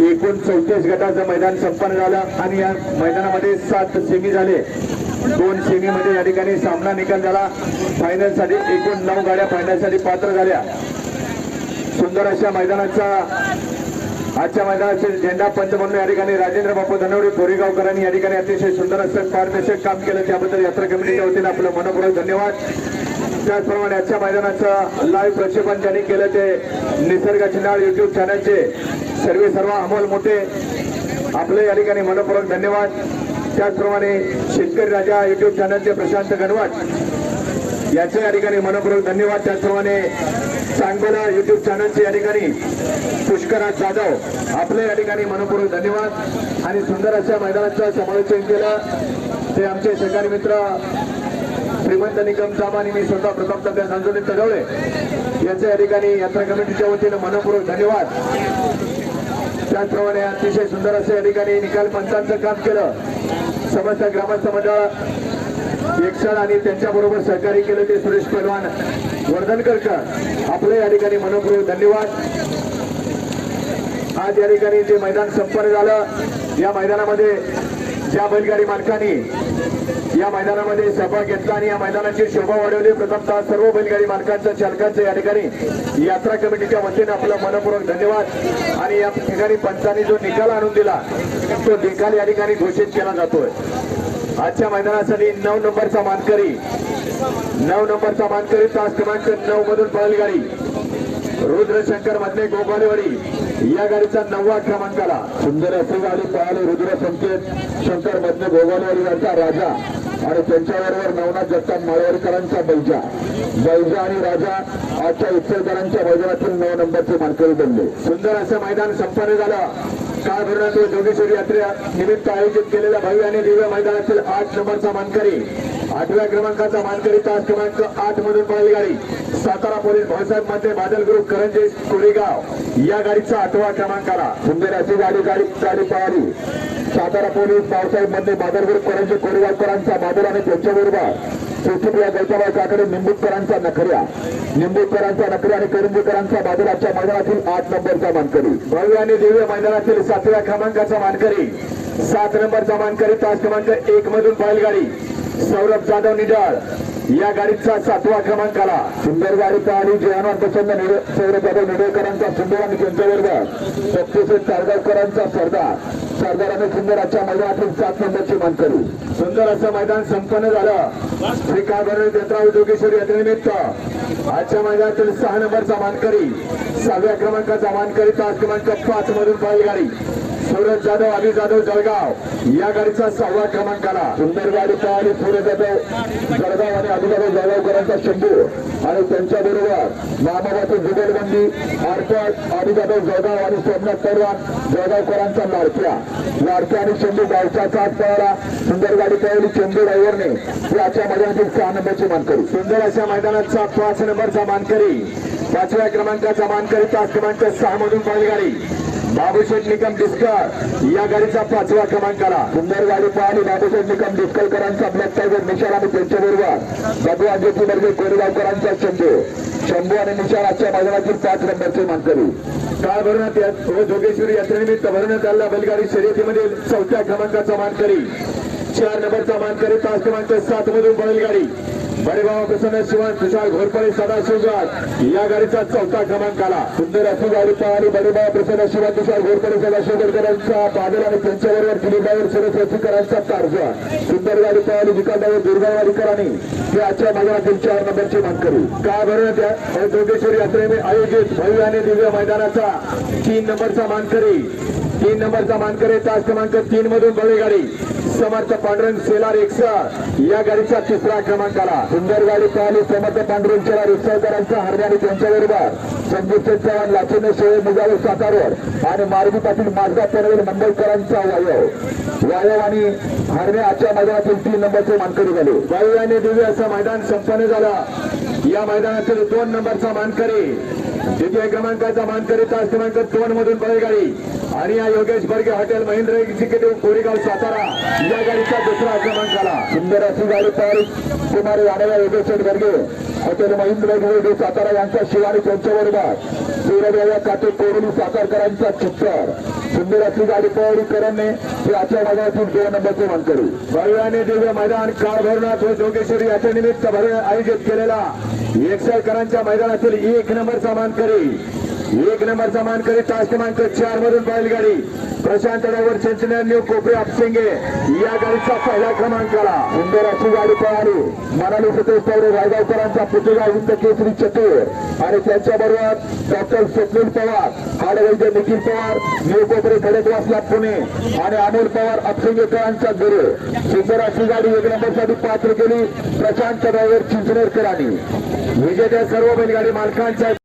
एकूण चौतीस गटाचं मैदान संपन्न झालं आणि या मैदानामध्ये सात सेमी झाले. दोन सेमी मध्ये या ठिकाणी सामना निकाल झाला. फायनलसाठी एकूण नऊ गाड्या फायनलसाठी पात्र झाल्या. सुंदर अशा मैदानाचा आजच्या मैदानाचे झेंडा पंच म्हणून या ठिकाणी राजेंद्र बापू धनवडे कोरेगावकरांनी या ठिकाणी अतिशय सुंदर असं पारदर्शक काम केलं. त्याबद्दल यात्रा कमिटीच्या वतीने आपलं मनपूर्वक धन्यवाद. त्याचप्रमाणे आजच्या मैदानाचं लाईव्ह प्रक्षेपण ज्यांनी केलं ते निसर्ग चिन्हाळ युट्यूब चॅनलचे सर्वे सर्व अमोल मोठे आपले या ठिकाणी मनपूर्वक धन्यवाद. त्याचप्रमाणे शेतकरी राजा युट्यूब चॅनलचे प्रशांत गणवट याचे या ठिकाणी मनपूर्वक धन्यवाद. त्याचप्रमाणे चांगोला युट्यूब चॅनलचे या ठिकाणी पुष्कराज जाधव आपले या ठिकाणी मनपूर्वक धन्यवाद. आणि सुंदर अशा मैदानाचं समालोचन केलं. ते आमचे सहकारी मित्र श्रीमंत निकम साहेब आणि मी स्वतः प्रताप तात्या संजोनी तडवळे यांच्या या ठिकाणी यात्रा कमिटीच्या वतीनं मनपूर्वक धन्यवाद. त्याचप्रमाणे अतिशय सुंदर असे या ठिकाणी निकाल पंचांचं काम केलं. समस्त ग्रामस्थ मंडळ एकसर आणि त्यांच्याबरोबर सहकार्य केलं ते सुरेश पहलवान वर्धनकरकर आपले या ठिकाणी मनपूर्वक धन्यवाद. आज या ठिकाणी जे मैदान संपन्न झालं या मैदानामध्ये ज्या बैलगाडी मालकांनी या मैदानामध्ये सहभाग घेतला आणि या मैदानाची शोभा वाढवली. प्रथमतः सर्व बैलगाडी मालकांचं चालकांचं या ठिकाणी यात्रा कमिटीच्या वतीने आपला मनपूर्वक धन्यवाद. आणि या ठिकाणी पंचांनी जो निकाल आणून दिला तो निकाल या ठिकाणी घोषित केला जातोय. आजच्या मैदानासाठी नऊ नंबरचा मानकरी नऊ नंबरचा मानकरी तास क्रमांक नऊ मधून बैलगाडी. गाडी रुद्रशंकर मधले गोपालेवाडी या गाडीचा नववा क्रमांकाला. सुंदर असे गाडी पळाली रुद्र संकेत शंकर मधले गोगालवाडी यांचा राजा. आणि त्यांच्याबरोबर नवनाथ जगताप माळवाडीकरांचा बैजा. बैजा आणि राजा आजच्या इच्छेकरांच्या मैदानातील नऊ नंबरचे मानकरी बनले. सुंदर असं मैदान संपन्न झालं. काळ भरण्यात जोगेश्वरी यात्रे निमित्त आयोजित केलेल्या भव्य आणि दिव्य मैदानातील आठ नंबरचा मानकरी आठव्या क्रमांकाचा मानकरी तास क्रमांक आठ मधून पळाली गाडी सातारा पोलीस भाऊसाहेबमध्ये बादल ग्रुप करंजे कोरेगाव. या गाडीचा आठवा क्रमांकाला. सुंदर अशी गाडी गाडी गाडी पळाली. सातारा पोलीस भाऊसाहेबमध्ये बादल बादरपूर करंजे कोरेगावकरांचा बादल आणि त्यांच्याबरोबर पृथ्वी गैताबाई काकडे निंबूतकरांचा नखऱ्या. निंबूतकरांचा नखऱ्या आणि करंजीकरांचा बादलाच्या मैदानातील आठ नंबरचा मानकरी. भव्य आणि दिव्य मैदानातील सातव्या क्रमांकाचा मानकरी. सात नंबरचा मानकरी तास क्रमांक एक मधून बैलगाडी. सौरभ जाधव निडाळ. या गाडीचा सातवा क्रमांक आला सुंदर गाडीचा आणि जयनवार प्रसन्न सौरभ जाधव निडळकरांचा सुंदर आणि त्यांच्याबरोबर बक्षीस चारगावकरांचा सरदार. सरदाराने सुंदराच्या मैदानातील सात नंबरची मान करू सुंदर असं मैदान संपन्न झालं. श्री कागड जत्रा उद्योगेश्वर यात्रेनिमित्त आजच्या मैदानातील सहा नंबरचा मानकरी सहाव्या क्रमांकाचा मानकरी तास क्रमांक पाच मधून पाहिली गाडी. सूरज जाधव अभि जाधव जळगाव. या गाडीचा सहावा क्रमांक आला. सुंदर गाडीचा आणि सूरज जाधव जळगाव आणि आदिजाधव जळगावकरांचा शंभू. आणि त्यांच्या बरोबर मामाबाची जुगलबंदी आरपट आदिजाधव जळगाव आणि सोमनाथ पैलवान जळगावकरांचा लाडक्या. लाडक्या आणि शंभू गावचा साथ पळाला. सुंदर गाडी पळवली चेंबू ड्रायव्हरने ती आजच्या मैदानातील सहा नंबरची मानकरी. सुंदर अशा मैदानाचा पाच नंबरचा मानकरी. पाचव्या क्रमांकाचा मानकरी तास क्रमांक सहा मधून बैलगाडी. बाबूशेठ निकम डिस्कर या गाडीचा पाचवा क्रमांकाला सुंदर गाडी पळाली बाबूशेठ निकम डिस्कलकरांचा ब्लॅक टायगर निशाण आणि त्यांच्याबरोबर बाबू आजोपी बर्गे कोरेगावकरांचा शंभू. शंभू आणि निशाल आजच्या मैदानातील पाच नंबरचे मानकरी. काळ भरण्यात व जोगेश्वरी यात्रेनिमित्त भरण्यात आलेल्या बैलगाडी शर्यतीमध्ये चौथ्या क्रमांकाचा मानकरी. चार नंबरचा मानकरी पाच क्रमांक सात मधून बैलगाडी. बडेबाबा प्रसन्न शिवान तुषार घोरपडे सदाशिवगड या गाडीचा चौथा क्रमांक आला सुंदर असू गाडी पळाली बडेबाबा प्रसन्न शिवान तुषार घोरपडे सदाशिवकरांचा बादल आणि त्यांच्याबरोबर दिलीपडावर सरस्वतीकरांचा टार्जा सुंदर गाडी पळाली विकासडावर दुर्गावाडीकरांनी ते आजच्या मैदानातील चार नंबरची मानकरी काळ भरण्यात या- व जोगेश्वरी यात्रेने आयोजित भव्य आणि दिव्य मैदानाचा तीन नंबरचा मानकरी. तीन नंबरचा मानकरी तास क्रमांक तीन मधून बळी गाडी समर्थ पांडुरंग सेलार एकसा या गाडीचा तिसरा क्रमांकाला. सुंदर गाडी पळाली समर्थ पांडुरंगच्या रिक्षाकरांचा हरणे आणि त्यांच्याबरोबर संदीप चव्हाण लाचेने सोळे मुगावर सातारवर. आणि मारुती पाटील माझा पनवेल मुंबईकरांचा वायव वायव आणि हरणे आजच्या मैदानातील तीन नंबरचे मानकरी झाले. वायव आणि दिव्य असं मैदान संपन्न झाला. या मैदानातील दोन नंबरचा मानकरी. द्वितीय क्रमांकाचा मानकरी तास क्रमांक दोन मधून बैलगाडी. आणि या योगेश बर्गे हॉटेल महेंद्र एक्झिक्युटिव्ह कोरेगाव सातारा या गाडीचा दुसरा क्रमांक आला. सुंदर अशी गाडी तयार कुमार यादव योगेश बर्गे. हॉटेल महिंद्र गर्गे सातारा यांचा शिवानी त्यांच्याबरोबर सूर्यदेवा काटे कोरली सातारकरांचा चित्तर सुंदर अशी गाडी तयारी करणे हे आजच्या मैदानातील दोन नंबरचे मानकरी भव्य आणि दिव्य मैदान कार भरणार व जोगेश्वरी याच्या निमित्त भव्य आयोजित केलेला एकसरकरांच्या मैदानातील एक नंबरचा मानकरी एक नंबरचा मानकरी तास क्रमांक चार मधून बैलगाडी. प्रशांत डायव्हर चिंचणे न्यू कोपरे अपसिंगे या गाडीचा पहिला क्रमांक आला सुंदर अशी गाडी पळाली. मनाली सतेज पवार रायगावकरांचा पुतळा हिंद केसरी चतुर. आणि त्यांच्या बरोबर डॉक्टर स्वप्नील पवार हाडवैद्य निखिल पवार न्यू कोपरे खडकवासला पुणे. आणि अमोल पवार अपसिंगेकरांचा गुरु. सुंदर अशी गाडी एक नंबरसाठी पात्र केली. प्रशांत डायव्हर चिंचनेरकरांनी विजेत्या सर्व बैलगाडी मालकांच्या